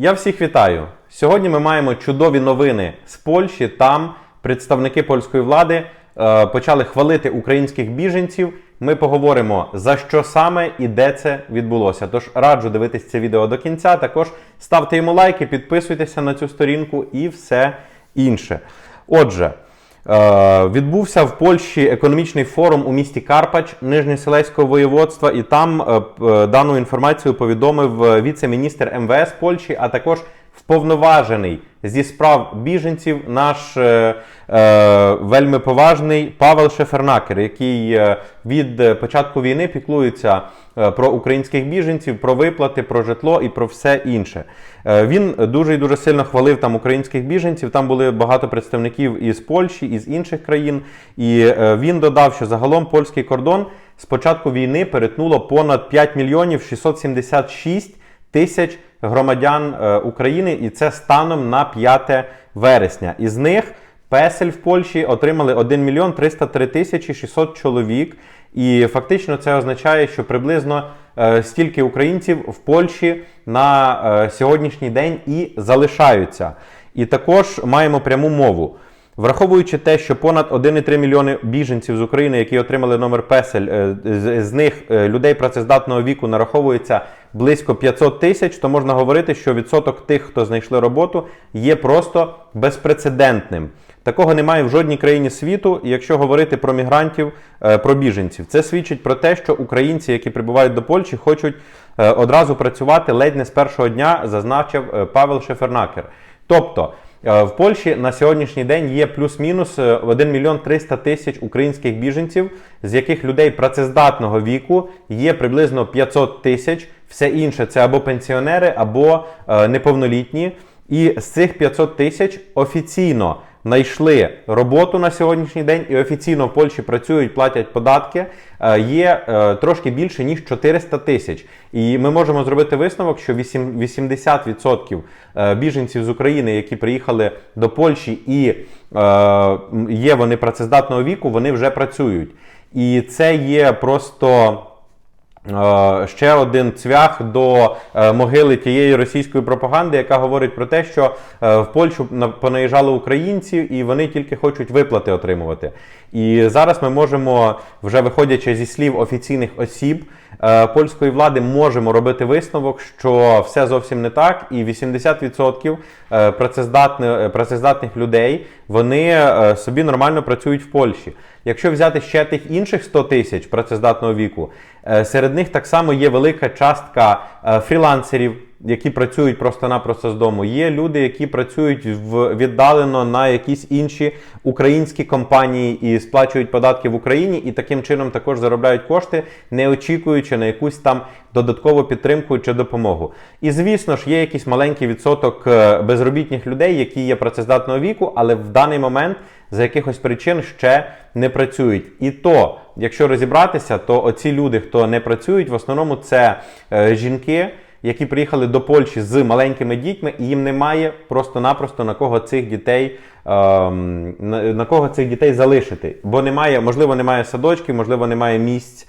Я всіх вітаю. Сьогодні ми маємо чудові новини з Польщі. Там представники польської влади е, почали хвалити українських біженців. Ми поговоримо за що саме і де це відбулося. Тож раджу дивитись це відео до кінця. Також ставте йому лайки, підписуйтеся на цю сторінку і все інше. Отже. Е, Відбувся в Польщі економічний форум у місті Карпач Нижньоселецького воєводства, і там е, е, дану інформацію повідомив віце-міністр МВС Польщі, а також вповноважений зі справ біженців наш е, е, вельми поважний Павел Шефернакер, який е, від е, початку війни піклується е, про українських біженців, про виплати, про житло і про все інше. Е, Він дуже і дуже сильно хвалив там українських біженців. Там були багато представників із Польщі, із інших країн. І е, він додав, що загалом польський кордон з початку війни перетнуло понад 5 мільйонів 676 тисяч громадян е, України, і це станом на 5 вересня. Із них Песель в Польщі отримали 1 мільйон 303 тисячі 600 чоловік. І фактично це означає, що приблизно е, стільки українців в Польщі на е, сьогоднішній день і залишаються. І також маємо пряму мову. Враховуючи те, що понад 1,3 мільйони біженців з України, які отримали номер Песель, е, з, них е, людей працездатного віку нараховується близько 500 тисяч, то можна говорити, що відсоток тих, хто знайшли роботу, є просто безпрецедентним. Такого немає в жодній країні світу, якщо говорити про мігрантів, е, про біженців. Це свідчить про те, що українці, які прибувають до Польщі, хочуть одразу працювати ледь не з першого дня, зазначив Павел Шефернакер. Тобто в Польщі на сьогоднішній день є плюс-мінус е, 1 мільйон 300 тисяч українських біженців, з яких людей працездатного віку є приблизно 500 тисяч. Все інше це або пенсіонери, або е, неповнолітні. І з цих 500 тисяч офіційно знайшли роботу на сьогоднішній день і офіційно в Польщі працюють, платять податки. е, Є е, трошки більше ніж 400 тисяч. І ми можемо зробити висновок, що вісім- 80% е, біженців з України, які приїхали до Польщі і є вони працездатного віку, вони вже працюють. І це є просто. Е, Ще один цвях до е, могили тієї російської пропаганди, яка говорить про те, що е, в Польщу на- понаїжджали українці, і вони тільки хочуть виплати отримувати. І зараз ми можемо, вже виходячи зі слів офіційних осіб е, польської влади, можемо робити висновок, що все зовсім не так, і 80% е, працездатни- е, працездатних людей вони собі нормально працюють в Польщі. Якщо взяти ще тих інших 100 тисяч працездатного віку, серед них так само є велика частка фрілансерів, які працюють просто-напросто з дому. Є люди, які працюють в віддалено на якісь інші українські компанії і сплачують податки в Україні, і таким чином також заробляють кошти, не очікуючи на якусь там додаткову підтримку чи допомогу. І звісно ж, є якийсь маленький відсоток е, безробітних людей, які є працездатного віку, але в даний момент за якихось причин ще не працюють. І то, якщо розібратися, то оці люди, хто не працюють, в основному це е, жінки. Які приїхали до Польщі з маленькими дітьми, і їм немає просто-напросто на кого цих дітей ем, на, кого цих дітей залишити, бо немає, можливо, немає садочків, можливо, немає місць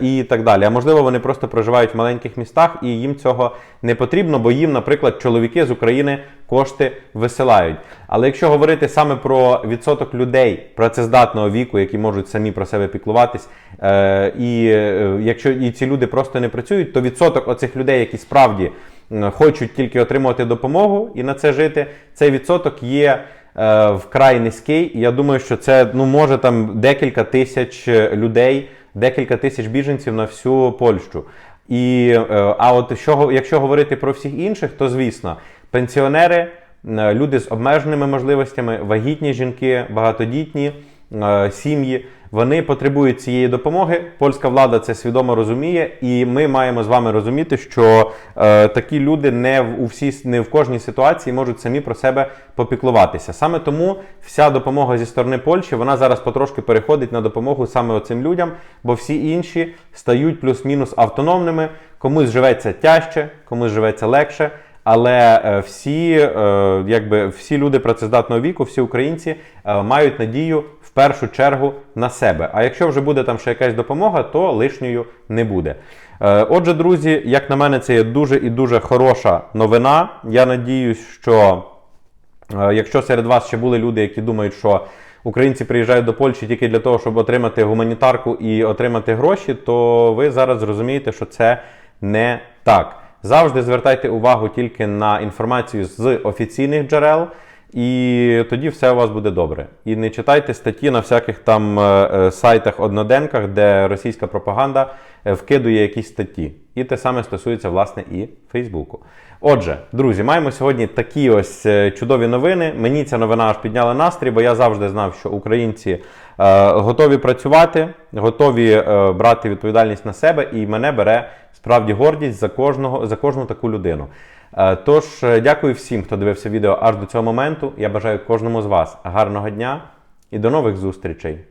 і так далі. А можливо, вони просто проживають в маленьких містах і їм цього не потрібно, бо їм, наприклад, чоловіки з України кошти висилають. Але якщо говорити саме про відсоток людей працездатного віку, які можуть самі про себе піклуватись, е, і е, якщо і ці люди просто не працюють, то відсоток оцих людей, які справді хочуть тільки отримувати допомогу і на це жити, цей відсоток є е, вкрай низький. Я думаю, що це ну може там декілька тисяч е, людей, декілька тисяч біженців на всю Польщу. І е, а от що, якщо говорити про всіх інших, то звісно, пенсіонери, е, люди з обмеженими можливостями, вагітні жінки, багатодітні е, сім'ї. Вони потребують цієї допомоги. Польська влада це свідомо розуміє, і ми маємо з вами розуміти, що е, такі люди не в у всі не в кожній ситуації можуть самі про себе попіклуватися. Саме тому вся допомога зі сторони Польщі вона зараз потрошки переходить на допомогу саме цим людям, бо всі інші стають плюс-мінус автономними. Комусь живеться тяжче, комусь живеться легше. Але е, всі, е, якби всі люди працездатного віку, всі українці е, мають надію в першу чергу на себе. А якщо вже буде там ще якась допомога, то лишньою не буде. Отже, друзі, як на мене, це є дуже і дуже хороша новина. Я надіюсь, що Якщо серед вас ще були люди, які думають, що українці приїжджають до Польщі тільки для того, щоб отримати гуманітарку і отримати гроші, то ви зараз зрозумієте, що це не так. Завжди звертайте увагу тільки на інформацію з офіційних джерел, і тоді все у вас буде добре. І не читайте статті на всяких там е, е, сайтах одноденках, де російська пропаганда е, вкидує якісь статті. І те саме стосується власне і Фейсбуку. Отже, друзі, маємо сьогодні такі ось чудові новини. Мені ця новина аж підняла настрій, бо я завжди знав, що українці е, готові працювати, готові е, брати відповідальність на себе, і мене бере справді гордість за кожного за кожну таку людину. Е, Тож, е, дякую всім, хто дивився відео аж до цього моменту. Я бажаю кожному з вас гарного дня і до нових зустрічей.